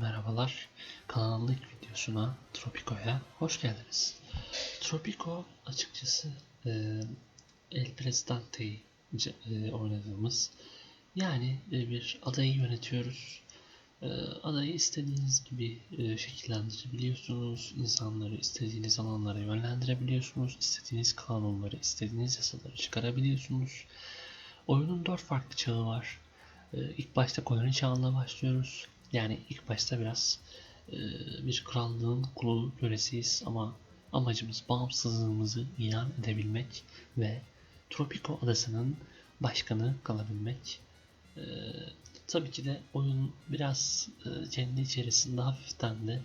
Merhabalar, kanalın ilk videosuna Tropico'ya hoş geldiniz. Tropico açıkçası e, El Presidente'yi e, oynadığımız yani e, bir adayı yönetiyoruz. E, adayı istediğiniz gibi e, şekillendirebiliyorsunuz. İnsanları istediğiniz alanlara yönlendirebiliyorsunuz. İstediğiniz kanunları, istediğiniz yasaları çıkarabiliyorsunuz. Oyunun dört farklı çağı var. Ee, İlk başta koloni çağına başlıyoruz. Yani ilk başta biraz e, bir krallığın kulu kölesiyiz ama amacımız bağımsızlığımızı ilan edebilmek ve Tropico adasının başkanı kalabilmek. Ee, tabii ki de oyun biraz e, kendi içerisinde hafiften de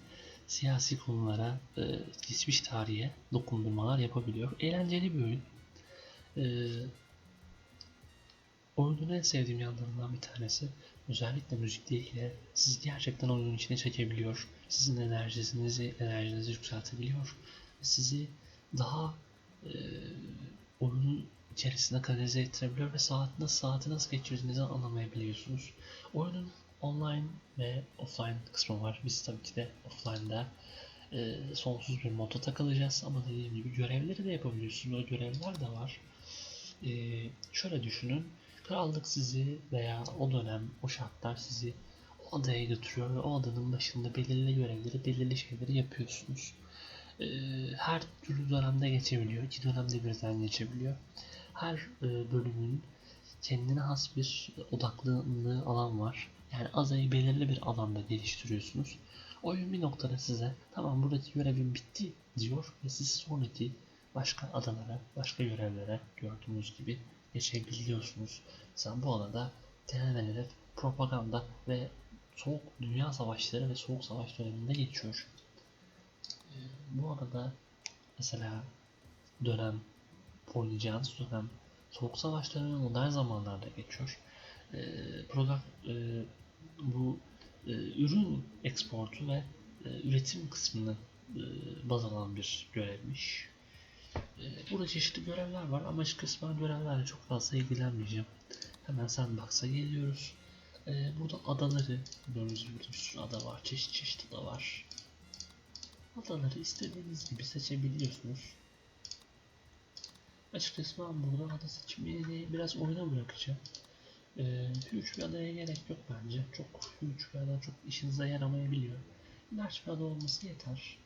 siyasi konulara, e, geçmiş tarihe dokundurmalar yapabiliyor. Eğlenceli bir oyun. Ee, Oyunun en sevdiğim yanlarından bir tanesi özellikle müzikleriyle sizi gerçekten oyunun içine çekebiliyor. Sizin enerjinizi, enerjinizi yükseltebiliyor. Sizi daha e, oyunun içerisine kanalize ettirebiliyor ve saat nasıl, saati nasıl geçirdiğinizi anlamayabiliyorsunuz. Oyunun online ve offline kısmı var. Biz tabii ki de offline'da e, sonsuz bir modda takılacağız ama dediğim gibi görevleri de yapabiliyorsunuz. O görevler de var. E, şöyle düşünün. Krallık sizi veya o dönem, o şartlar sizi o adaya götürüyor ve o adanın başında belirli görevleri, belirli şeyleri yapıyorsunuz. Ee, her türlü dönemde geçebiliyor. iki dönemde birden geçebiliyor. Her e, bölümün kendine has bir odaklandığı alan var. Yani adayı belirli bir alanda geliştiriyorsunuz. Oyun bir noktada size tamam buradaki görevin bitti diyor ve siz sonraki başka adalara, başka görevlere gördüğünüz gibi geçebiliyorsunuz. Sen bu alanda temel hedef propaganda ve soğuk dünya savaşları ve soğuk savaş döneminde geçiyor. Ee, bu arada mesela dönem oynayacağınız dönem soğuk savaş dönemi modern zamanlarda geçiyor. Ee, product, e, bu e, ürün eksportu ve e, üretim kısmını e, baz alan bir görevmiş. Burada çeşitli görevler var ama şu kısmen görevlerle çok fazla ilgilenmeyeceğim. Hemen Sandbox'a geliyoruz. Ee, burada adaları, gördüğünüz gibi bir sürü ada var, çeşit çeşit ada var. Adaları istediğiniz gibi seçebiliyorsunuz. Açıkçası ben burada ada seçimini biraz oyuna bırakacağım. Ee, huge bir adaya gerek yok bence. Çok huge bir ada çok işinize yaramayabiliyor. Large bir ada olması yeter.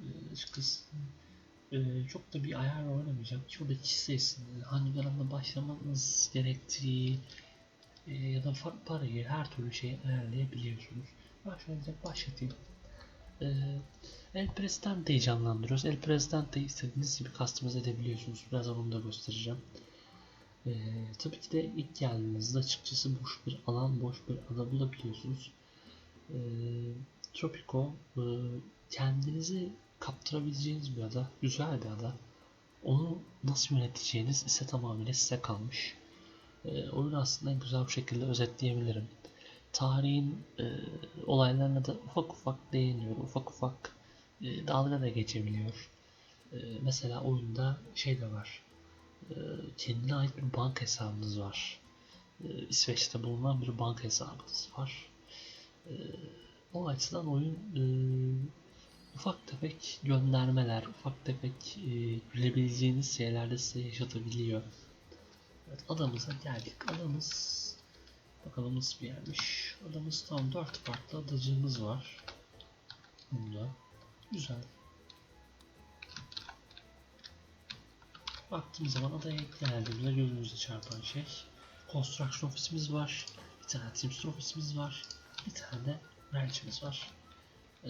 Ee, açıkçası ee, çok da bir ayar oynamayacağım. Şurada kişi sayısını, hangi dönemde başlamanız gerektiği e, ya da fa- parayı her türlü şeyi ayarlayabiliyorsunuz. Ben şöyle başlatayım. Ee, El Presidente'yi canlandırıyoruz. El Presidente'yi istediğiniz gibi customize edebiliyorsunuz. Birazdan onu da göstereceğim. Tabii ki de ilk geldiğinizde açıkçası boş bir alan, boş bir ada bulabiliyorsunuz. Ee, Tropico e, kendinizi kaptırabileceğiniz bir ada, güzel bir ada. Onu nasıl yöneteceğiniz ise tamamıyla size kalmış. Ee, oyunu aslında güzel bir şekilde özetleyebilirim. Tarihin e, olaylarına da ufak ufak değiniyor, ufak ufak e, dalga da geçebiliyor. E, mesela oyunda şey de var, e, kendine ait bir banka hesabınız var. E, İsveç'te bulunan bir banka hesabınız var. E, o açıdan oyun e, ufak tefek göndermeler, ufak tefek e, gülebileceğiniz şeyler size yaşatabiliyor. Evet adamıza geldik. Adamız bakalım nasıl bir yermiş. Adamız tam 4 farklı adacığımız var. Bunda. Güzel. Baktığımız zaman adaya geldiğimizde gözümüze çarpan şey Construction ofisimiz var. Bir tane Teamster ofisimiz var. Bir tane de ranchimiz var. Ee,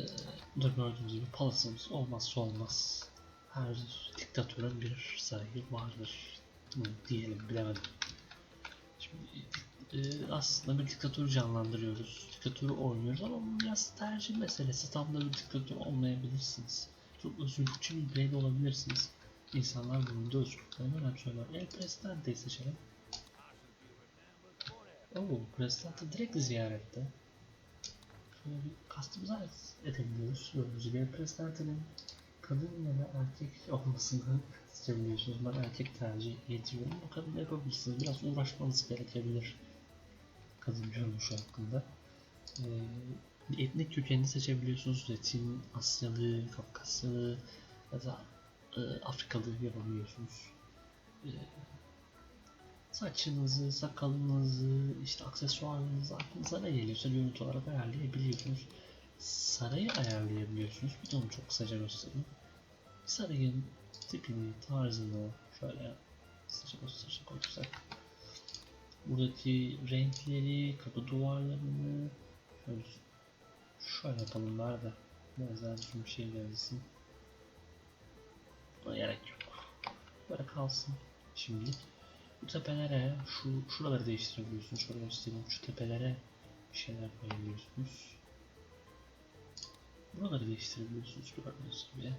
burada gördüğünüz gibi palasımız olmazsa olmaz. Her diktatörün bir sarayı vardır. Diyelim bilemedim. Şimdi e, aslında bir diktatörü canlandırıyoruz. Diktatörü oynuyoruz ama biraz tercih meselesi. Tam da bir diktatör olmayabilirsiniz. Çok özgürlükçü bir birey de olabilirsiniz. İnsanlar bunun da özgürlüklerini önemsiyorlar. El Presidente'yi seçelim. Oo, Presidente direkt ziyarette. Customize edebiliyoruz. Gördüğünüz gibi Presidente'nin kadın ya da erkek olmasını seçebiliyorsunuz. Ben erkek tercih ediyorum. O kadın yapabilirsiniz. Biraz uğraşmanız gerekebilir. Kadın görünüşü hakkında. Ee, etnik kökenini seçebiliyorsunuz. Latin, Asyalı, Kafkasyalı ya da e, Afrikalı yapabiliyorsunuz. E, saçınızı, sakalınızı, işte aksesuarlarınızı aklınıza ne geliyorsa görüntü olarak ayarlayabiliyorsunuz. Sarayı ayarlayabiliyorsunuz. Bir de onu çok kısaca göstereyim. Sarayın tipini, tarzını şöyle kısaca gösterecek olursak. Buradaki renkleri, kapı duvarlarını şöyle, şöyle yapalım var da biraz daha bir şey gelsin. Buna gerek yok. Böyle kalsın şimdilik. Bu tepelere, şu şuraları değiştirebiliyorsunuz. Şöyle göstereyim. Şu tepelere bir şeyler koyabiliyorsunuz. Buraları değiştirebiliyorsunuz gördüğünüz gibi.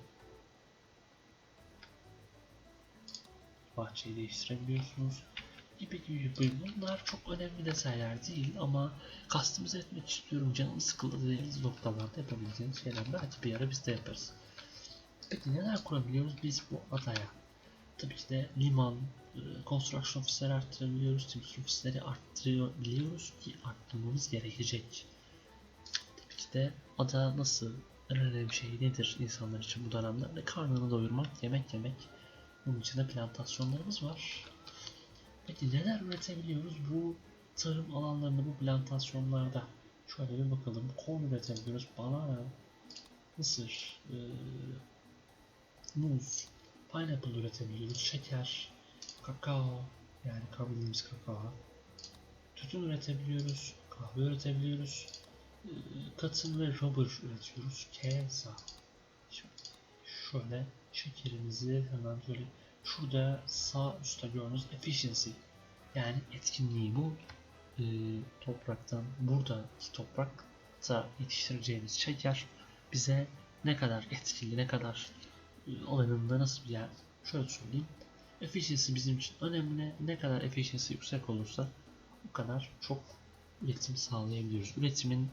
Bahçeyi değiştirebiliyorsunuz. Gibi gibi. Bunlar çok önemli detaylar değil ama customize etmek istiyorum. Canım sıkıldı dediğiniz noktalarda yapabileceğiniz şeyler. Belki bir ara biz de yaparız. Peki neler kurabiliyoruz biz bu adaya? Tabii ki de liman, construction ofisleri arttırabiliyoruz, timsur ofisleri arttırabiliyoruz ki arttırmamız gerekecek. Tabii ki de ada nasıl en önemli şey nedir insanlar için bu dönemlerde? Karnını doyurmak, yemek yemek. Bunun için de plantasyonlarımız var. Peki neler üretebiliyoruz bu tarım alanlarında, bu plantasyonlarda? Şöyle bir bakalım. Corn üretebiliyoruz, banana, mısır, e, muz, pineapple üretebiliyoruz, şeker, kakao, yani kabildiğimiz kakao, tütün üretebiliyoruz, kahve üretebiliyoruz, e, katın ve rubber üretiyoruz. Şimdi şöyle şekerimizi hemen şöyle şurada sağ üstte gördüğünüz efficiency yani etkinliği bu. E, topraktan buradaki toprakta yetiştireceğimiz şeker bize ne kadar etkili ne kadar e, oranında nasıl bir yer? Şöyle söyleyeyim efficiency bizim için önemli ne kadar efficiency yüksek olursa o kadar çok üretim sağlayabiliyoruz üretimin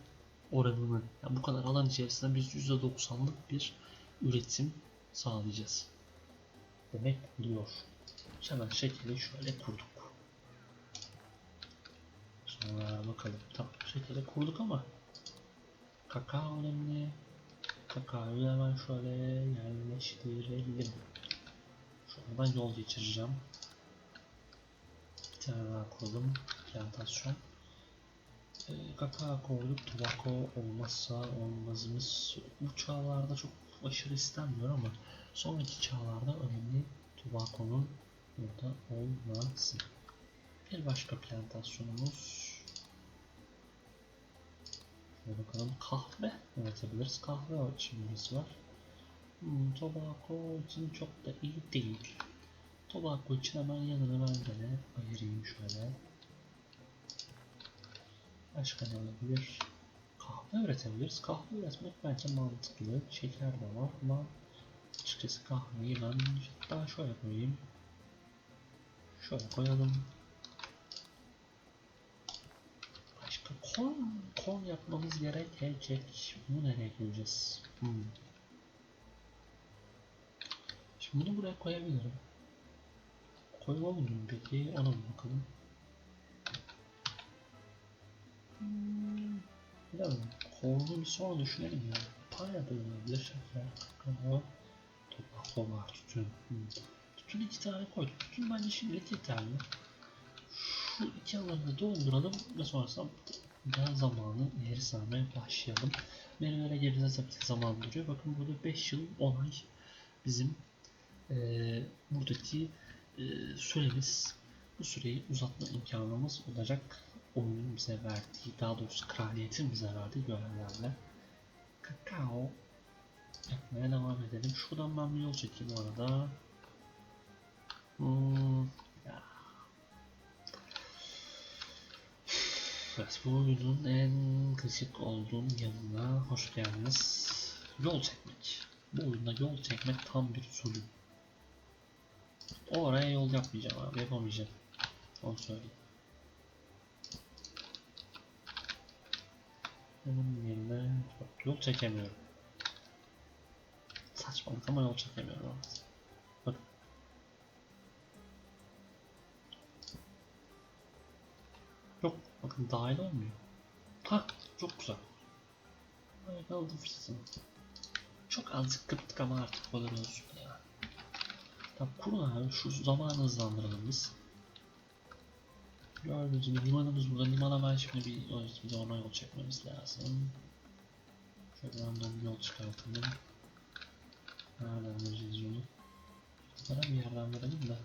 oranını yani bu kadar alan içerisinde biz %90'lık bir üretim sağlayacağız demek oluyor. Hemen şekeri şöyle kurduk. Sonra bakalım. Tamam şekeri kurduk ama kakao önemli. Kakaoyu hemen şöyle yerleştirelim. Şuradan yol geçireceğim. Bir tane daha kuralım. Plantasyon. E, kakao koyduk. Tobacco olmazsa olmazımız. Bu çağlarda çok aşırı istenmiyor ama sonraki çağlarda önemli tobacco'nun burada olması. Bir başka plantasyonumuz Şöyle bakalım kahve üretebiliriz. Kahve içimimiz var. Hmm, tobacco için çok da iyi değil. Tobacco için hemen yanına ben gene ayırayım şöyle. Başka ne olabilir? Kahve üretebiliriz. Kahve üretmek bence mantıklı. Şeker de var ama açıkçası kahveyi ben daha şöyle koyayım. Şöyle koyalım. Başka korn, korn yapmamız gerekecek. Bunu nereye koyacağız? Hmm. Bunu buraya koyabilirim. Koymam mıyım peki? Ona bir bakalım. Hmm. Bilemedim. Kornu bir sonra düşünelim ya. Pineapple olabilir şeker, kakao, tobacco var, tütün. Hmm. İki tane koyduk. Tütün bence şimdilik yeterli. Şu iki alanı dolduralım ve sonrasında daha zamanı ileri sarmaya başlayalım. Menülere girdiğinizde tabii zaman duruyor. Bakın burada 5 yıl 10 ay bizim eee buradaki eee süremiz. Bu süreyi uzatma imkanımız olacak oyunun bize verdiği, daha doğrusu kraliyetin bize verdiği görevlerle kakao yapmaya devam edelim. Şuradan ben bir yol çekeyim bu arada. Hmm. Evet, bu oyunun en klasik olduğum yanına hoş geldiniz. Yol çekmek. Bu oyunda yol çekmek tam bir zulüm. Oraya yol yapmayacağım abi, yapamayacağım. Onu söyleyeyim. Bunun yerine bak, yol çekemiyorum. Saçmalık ama yol çekemiyorum. Evet. Bak. Yok bakın dahil olmuyor. Ha çok güzel. Ne oldu fırsatını? Çok azıcık kırptık ama artık kadar olsun ya. Tamam kurun abi şu zamanı hızlandıralım. Gördüğünüz gibi limanımız burada. Limana ben şimdi bir, bir ona yol çekmemiz lazım. Şöyle random bir yol çıkartalım. Nereden vereceğiz yolu? Bana bir yerden verelim de.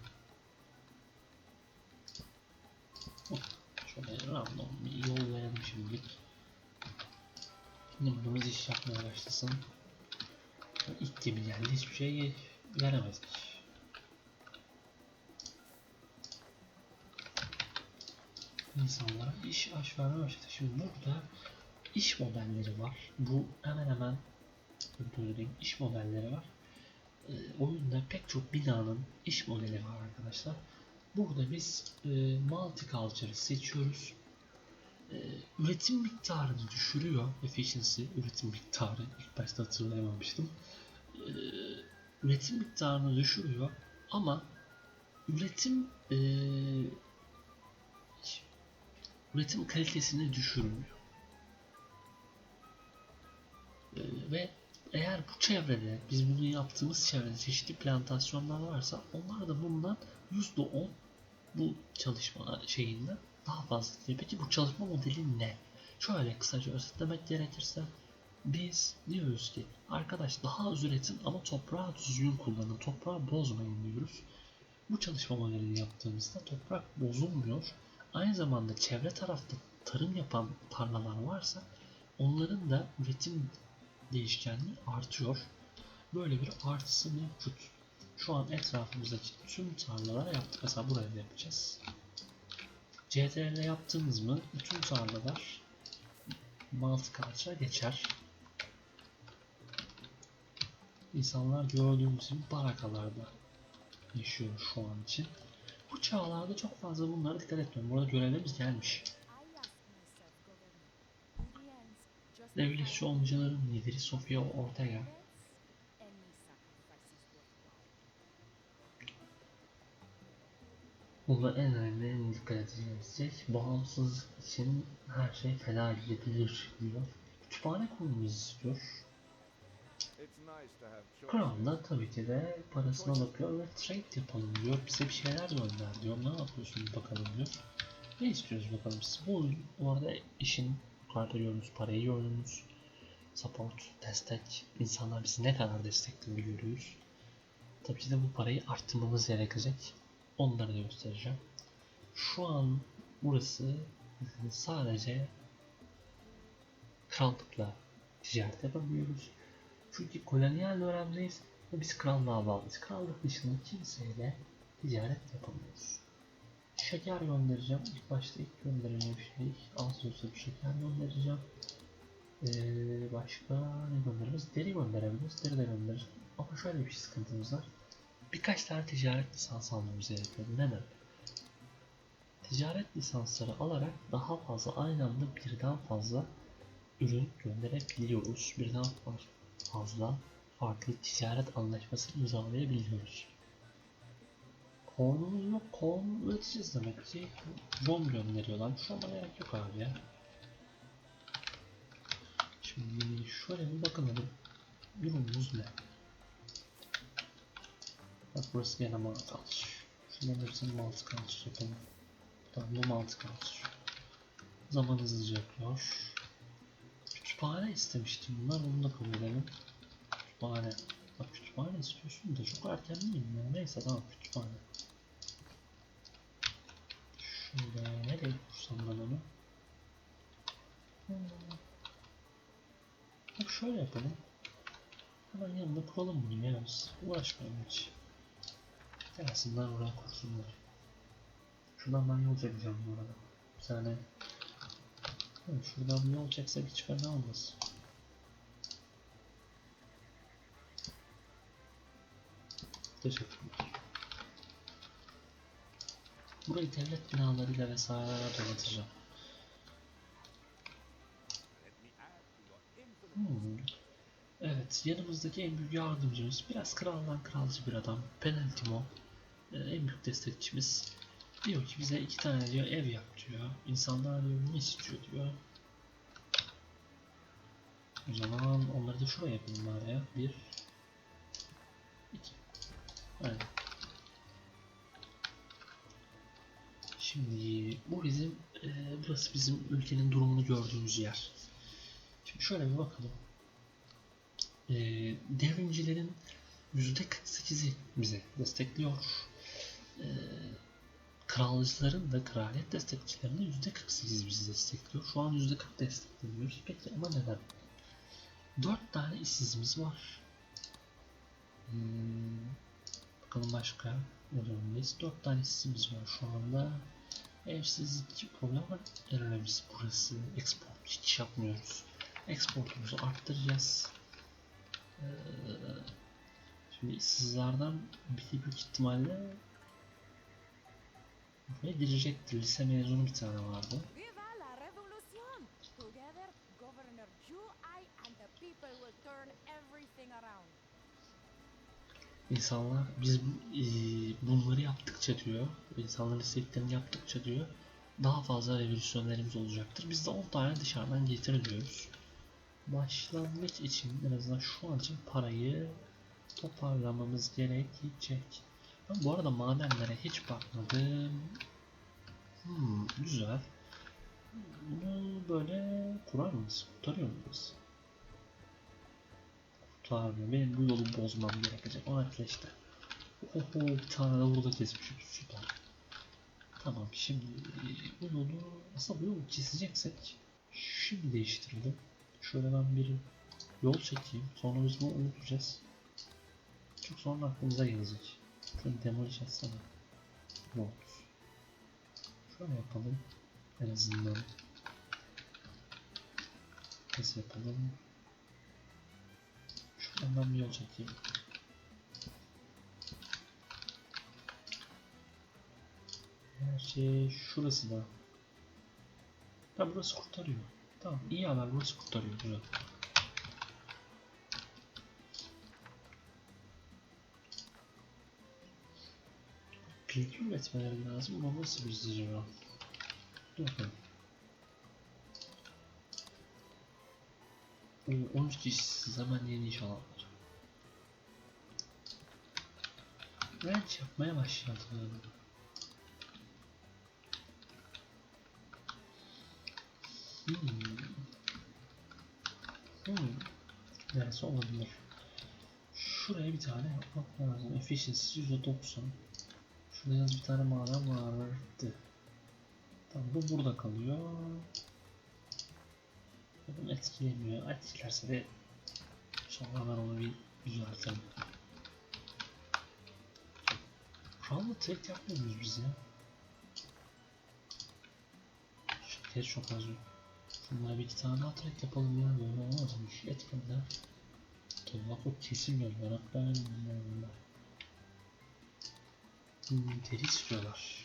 Hop, Şöyle random bir yol verelim şimdilik. Limanımız iş yapmaya başlasın. İlk gemi geldi hiçbir şey veremedik. İnsanlara iş aş vermeye başladı. Şimdi burada iş modelleri var. Bu hemen hemen öldürdüğüm iş modelleri var. Ee, oyunda pek çok binanın iş modeli var arkadaşlar. Burada biz e, multiculture'ı seçiyoruz. E, üretim miktarını düşürüyor. Efficiency, üretim miktarı. İlk başta hatırlayamamıştım. E, üretim miktarını düşürüyor ama üretim e, üretim kalitesini düşürmüyor. E, ve eğer bu çevrede, biz bunu yaptığımız çevrede çeşitli plantasyonlar varsa onlar da bundan %10 bu çalışma şeyinden daha fazla diyor. Peki bu çalışma modeli ne? Şöyle kısaca özetlemek gerekirse biz diyoruz ki arkadaş daha az üretin ama toprağı düzgün kullanın, toprağı bozmayın diyoruz. Bu çalışma modelini yaptığımızda toprak bozulmuyor. Aynı zamanda çevre tarafta tarım yapan tarlalar varsa onların da üretim değişkenliği artıyor. Böyle bir artısı mevcut. Şu an etrafımızdaki tüm tarlalara yaptık. Mesela buraya da yapacağız. CTRL yaptığımız mı bütün tarlalar multiculture'a geçer. İnsanlar gördüğümüz gibi barakalarda yaşıyor şu an için. Bu çağlarda çok fazla bunlara dikkat etmiyorum. Burada görevlerimiz gelmiş. Revolüsyoncuların lideri Sofia Ortega Burada en önemli en dikkat edeceğimiz şey bağımsızlık için her şey feda edilebilir diyor. Kütüphane kurmamızı istiyor. Kral da tabii ki de parasına bakıyor ve trade yapalım diyor. Bize bir şeyler gönder diyor. Ne yapıyorsunuz bakalım diyor. Ne istiyoruz bakalım siz. Bu, bu arada işin yukarıda gördüğünüz parayı gördüğünüz support, destek, insanlar bizi ne kadar desteklediğini görüyoruz. Tabii ki de bu parayı arttırmamız gerekecek. Onları da göstereceğim. Şu an burası sadece krallıkla ticaret yapabiliyoruz. Çünkü kolonyal dönemdeyiz ve biz krallığa bağlıyız. Krallık dışında kimseyle ticaret yapamıyoruz. Şeker göndereceğim. İlk başta ilk göndereceğim şey az olsa bir şeker göndereceğim. Ee, başka ne göndeririz? Deri gönderebiliriz. Deri de göndeririz. Ama şöyle bir sıkıntımız var. Birkaç tane ticaret lisansı almamız gerekiyor. Neden? Ticaret lisansları alarak daha fazla aynı anda birden fazla ürün gönderebiliyoruz. Birden fazla farklı ticaret anlaşması imzalayabiliyoruz. Kornumuz yok. Korn üreteceğiz demek ki. Rom gönderiyorlar. Şu an gerek yok abi ya. Şimdi şöyle bir bakalım. Durumumuz ne? Bak burası gene malt culture. Şunların hepsini malt culture yapalım. Tamam bu malt culture. Zaman hızlıca yapıyor. Kütüphane istemiştim bunlar onu da kabul edelim. Kütüphane. Bak kütüphane istiyorsun da çok erken değil mi? Neyse tamam kütüphane. Şöyle nereye kursam ben onu? Hmm. Bak şöyle yapalım. Hemen yanında kuralım bunu ya biz. Uğraşmayalım hiç. Gelsinler oraya kursunlar. Şuradan ben yol çekeceğim bu arada. Bir tane Şuradan bir yol çeksek hiç fena olmaz. Teşekkürler. Burayı devlet binalarıyla vesairelerle donatacağım. Hmm. Evet, yanımızdaki en büyük yardımcımız biraz kraldan kralcı bir adam. Peneltimo. Ee, en büyük destekçimiz. Diyor ki bize iki tane diyor ev yap diyor. İnsanlar diyor ne istiyor diyor. O zaman onları da şuraya yapalım bari ya. Bir. iki. Aynen. Şimdi bu bizim e, burası bizim ülkenin durumunu gördüğümüz yer. Şimdi şöyle bir bakalım. E, devrimcilerin %48'i bize destekliyor. E, kralcıların da kraliyet destekçilerinin %48 bizi destekliyor. Şu an %40 destekleniyoruz. Peki ama neden? 4 tane işsizimiz var. Hmm, bakalım başka ne durumdayız? 4 tane işsizimiz var şu anda. Evsizlik problem var. En önemlisi burası. Export hiç yapmıyoruz. Exportumuzu arttıracağız. Ee, şimdi işsizlerden bir büyük ihtimalle buraya girecektir. Lise mezunu bir tane vardı. İnsanlar biz e, bunları yaptıkça diyor, insanların istediklerini yaptıkça diyor, daha fazla revolüsyonlarımız olacaktır. Biz de 10 tane dışarıdan getiriliyoruz. Başlangıç için en azından şu an için parayı toparlamamız gerekecek. Bu arada madenlere hiç bakmadım. Hmm, güzel. Bunu böyle kurar mıyız? Kurtarıyor muyuz? Kurtarmıyor. Benim bu yolu bozmam gerekecek. O arkadaşlar. Oho bir tane de burada kesmişim. Süper. Tamam şimdi bu yolu aslında bu yolu keseceksek şimdi değiştirelim. Şöyle ben bir yol çekeyim. Sonra biz bunu unutacağız. Çok sonra aklımıza gelecek. Şöyle demolish atsana. Not. Şöyle yapalım. En azından. Nasıl yapalım? Şuradan bir yol çekeyim. Her şey şurası da. Ha burası kurtarıyor. Tamam iyi haber burası kurtarıyor. Güzel. Bilgi üretmeleri lazım ama nasıl bir? Dur bakalım. O 13 kişisiz hemen yeni iş alanlar. Ranch yapmaya başladım. Hmm. Hmm. Neresi olabilir? Şuraya bir tane yapmak lazım. Efficiency %90. Şurada yalnız bir tane maden vardı. Tamam bu burada kalıyor. Bunu etkilemiyor. Etkilerse de sonra ben onu bir düzeltelim. Şu anda trade yapmıyor muyuz biz ya? Şeker çok az yok. Şunlara bir iki tane daha yapalım ya. Böyle olmaz mı? Şu etkinler. Tolak o kesilmiyor. Yanaklar bunlar. Hmm, deri istiyorlar.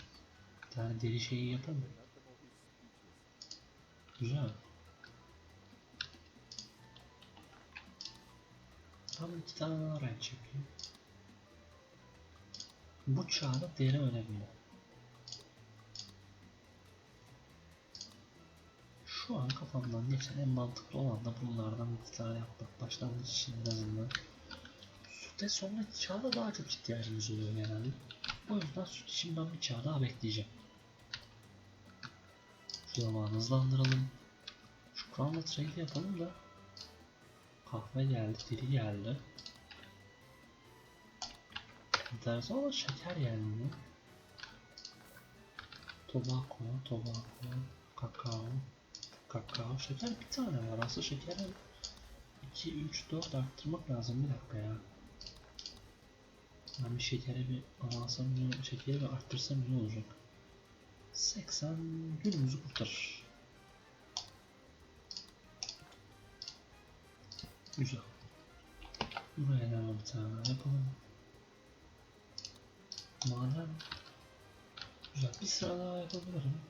Bir tane deri şeyi yapalım. Güzel. Tam iki tane daha renk yapayım. Bu çağda deri önemli. Şu an kafamdan geçen en mantıklı olan da bunlardan iki tane yapmak. Başlangıç için en azından. Süte sonraki çağda daha çok ihtiyacımız oluyor genelde. O yüzden için ben bir çağ daha bekleyeceğim. Şu zamanı hızlandıralım. Şu Crown'la trade yapalım da Kahve geldi, dili geldi. Enteresan ama şeker geldi. Tobacco, tobacco, kakao, kakao. Şeker bir tane var. Aslında şekeri 2, 3, 4 arttırmak lazım. Bir dakika ya. Ben bir şekeri bir avansam iyi, şekeri bir arttırsam iyi olacak. 80 günümüzü kurtarır. Güzel. Buraya da bir tane yapalım. Maden. Güzel. Bir sıra daha yapabilirim.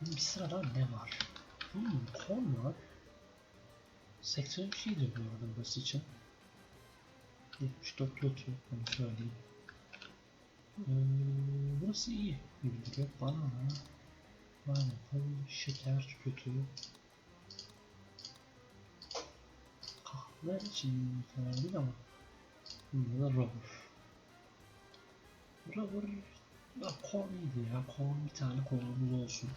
Bir sıra daha ne var? Hmm, korn var. Sektör bir şey bu arada burası için. 74 kötü. Onu söyleyeyim. Ee, burası iyi gibi duruyor. Banana. Pineapple. Şeker kötü. Ne için karar değil ama. Bunda da rubber. Rubber ya corn iyiydi ya. Corn bir tane cornumuz olsun.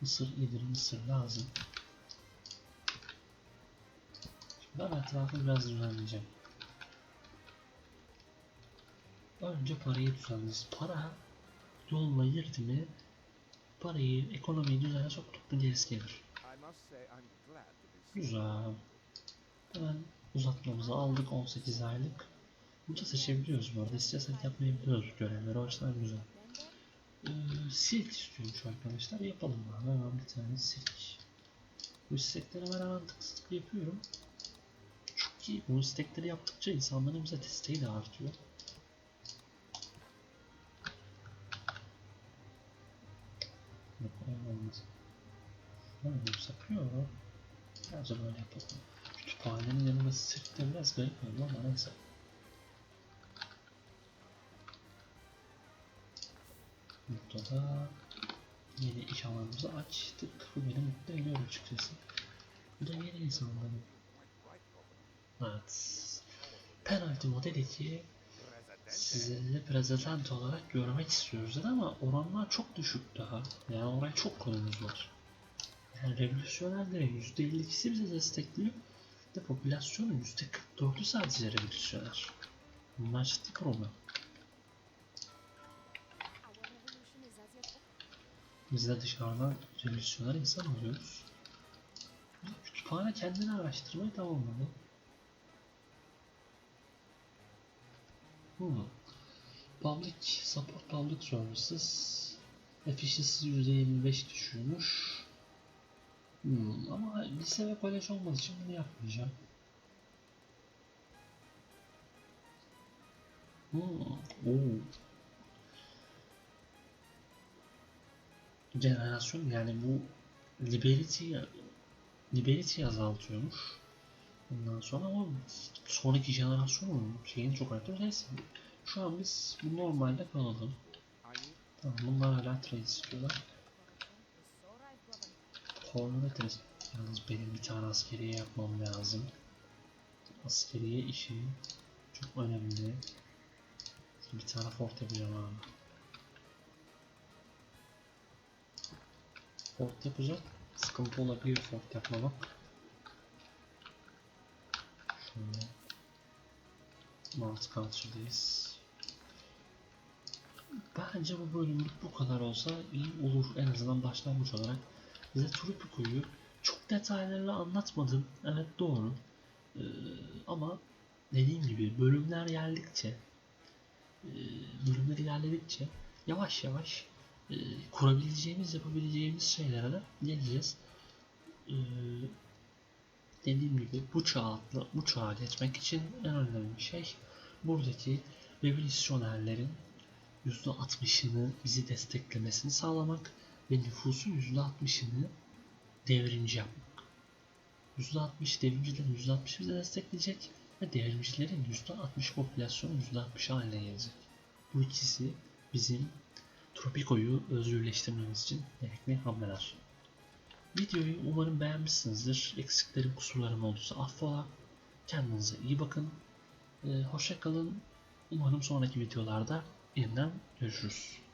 Mısır iyidir, mısır lazım. Şimdi ben etrafı biraz düzenleyeceğim. Önce parayı düzenleyeceğiz. Para yoluna girdi mi parayı, ekonomiyi düzene soktuk mu gerisi gelir. Güzel. Hemen uzatmamızı aldık 18 aylık. Burada seçebiliyoruz bu arada. İstersek yapmayabiliyoruz görevleri. O açıdan güzel. Ee, silk istiyormuş arkadaşlar. Yapalım abi. Hemen bir tane silk. Bu istekleri ben hemen tık tık yapıyorum. Çünkü bu istekleri yaptıkça insanların bize desteği de artıyor. Yok olmaz. Yapsak yok. Bence böyle yapalım. Kütüphanenin yanında sirk de biraz garip oldu ama neyse. Burada da yeni iş alanımızı açtık. Bu beni mutlu ediyor açıkçası. Bu da yeni insanların. Evet. Penalty model 2 sizi prezident olarak görmek istiyoruz ama oranlar çok düşük daha. Yani oraya çok konumuz var. Yani revolüsyonerlerin %52'si bize destekliyor. De popülasyonun %44'ü sadece revolüsyoner. Bunlar ciddi problem. Biz de dışarıdan revolüsyoner insan alıyoruz. Kütüphane kendini araştırmayı tamamladı. Public Support Public Services Efficiency %25 düşürmüş. Hmm. Ama lise ve kolej olmadığı için bunu yapmayacağım. Hmm. Oo. Jenerasyon yani bu Liberty Liberty azaltıyormuş. Ondan sonra ama sonraki jenerasyonun şeyini çok artıyor. Neyse. Şu an biz bu normalde kalalım. Tamam bunlar hala trade istiyorlar. üretiriz. Yalnız benim bir tane askeriye yapmam lazım. Askeriye işi çok önemli. Bir tane fort yapacağım abi. Fort yapacak. Sıkıntı olabiliyor fort yapmamak. Mount. Bence bu bölümlük bu kadar olsa iyi olur en azından başlangıç olarak. Bize Trupiko'yu çok detaylarla anlatmadım. Evet doğru. Ee, ama dediğim gibi bölümler geldikçe e, bölümler ilerledikçe yavaş yavaş e, kurabileceğimiz, yapabileceğimiz şeylere de geleceğiz. Ee, dediğim gibi bu çağa, bu çağa geçmek için en önemli şey buradaki revolüsyonerlerin %60'ını bizi desteklemesini sağlamak ve nüfusun %60'ını devrimci yapmak. %60 devrimcilerin %60 bize destekleyecek ve devrimcilerin %60 popülasyonun %60 haline gelecek. Bu ikisi bizim Tropico'yu özgürleştirmemiz için gerekli hamleler. Videoyu umarım beğenmişsinizdir. Eksiklerim, kusurlarım olduysa affola. Kendinize iyi bakın. Ee, hoşça kalın. Umarım sonraki videolarda yeniden görüşürüz.